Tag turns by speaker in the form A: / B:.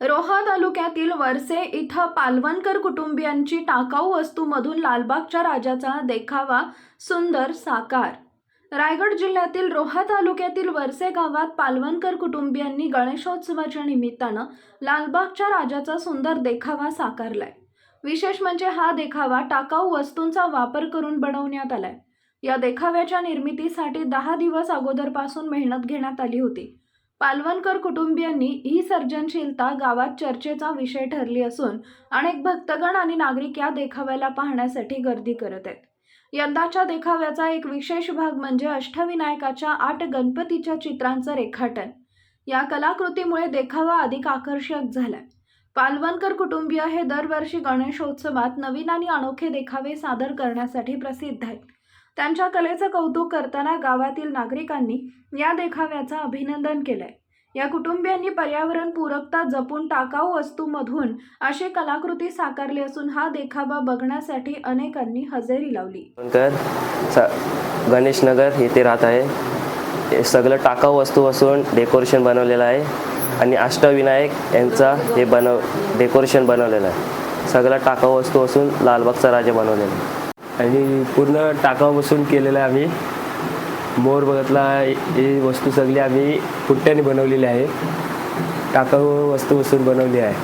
A: रोहा तालुक्यातील वरसे इथं पालवणकर कुटुंबियांची टाकाऊ वस्तूमधून लालबागच्या राजाचा देखावा सुंदर साकार. रायगड जिल्ह्यातील रोहा तालुक्यातील वरसे गावात पालवणकर कुटुंबियांनी गणेशोत्सवाच्या निमित्तानं लालबागच्या राजाचा सुंदर देखावा साकारलाय. विशेष म्हणजे हा देखावा टाकाऊ वस्तूंचा वापर करून बनवण्यात आलाय. या देखाव्याच्या निर्मितीसाठी दहा दिवस अगोदरपासून मेहनत घेण्यात आली होती. पालवणकर कुटुंबियांनी ही सर्जनशीलता गावात चर्चेचा विषय ठरली असून अनेक भक्तगण आणि नागरिक या देखाव्याला पाहण्यासाठी गर्दी करत आहेत. यंदाच्या देखाव्याचा एक विशेष भाग म्हणजे अष्टविनायकाच्या आठ गणपतीच्या चित्रांचं रेखाटन. या कलाकृतीमुळे देखावा अधिक आकर्षक झालाय. पालवणकर कुटुंबीय हे दरवर्षी गणेशोत्सवात नवीन आणि अनोखे देखावे सादर करण्यासाठी प्रसिद्ध आहेत. त्यांच्या कलेचं कौतुक करताना गावातील नागरिकांनी या देखाव्याचं अभिनंदन केलंय. या कुटुंबियांनी पर्यावरण पूरकता जपून टाकाऊ वस्तूमधून अशी कलाकृती साकारली असून हा देखावा बघण्यासाठी अनेकांनी हजेरी लावली.
B: कर स गणेशनगर येथे राहत आहे. हे सगळं टाकाऊ वस्तू असून डेकोरेशन बनवलेलं आहे आणि अष्टविनायक यांचा हे बनव डेकोरेशन बनवलेलं आहे. सगळं टाकाऊ वस्तू असून लालबागचा राजा बनवलेला आहे. आणि पूर्ण टाकाऊपासून केलेलं आहे आम्ही. मोर बघतला ही वस्तू सगळी आम्ही पुट्ट्याने बनवलेली आहे. टाकाऊ बसून बनवली आहे.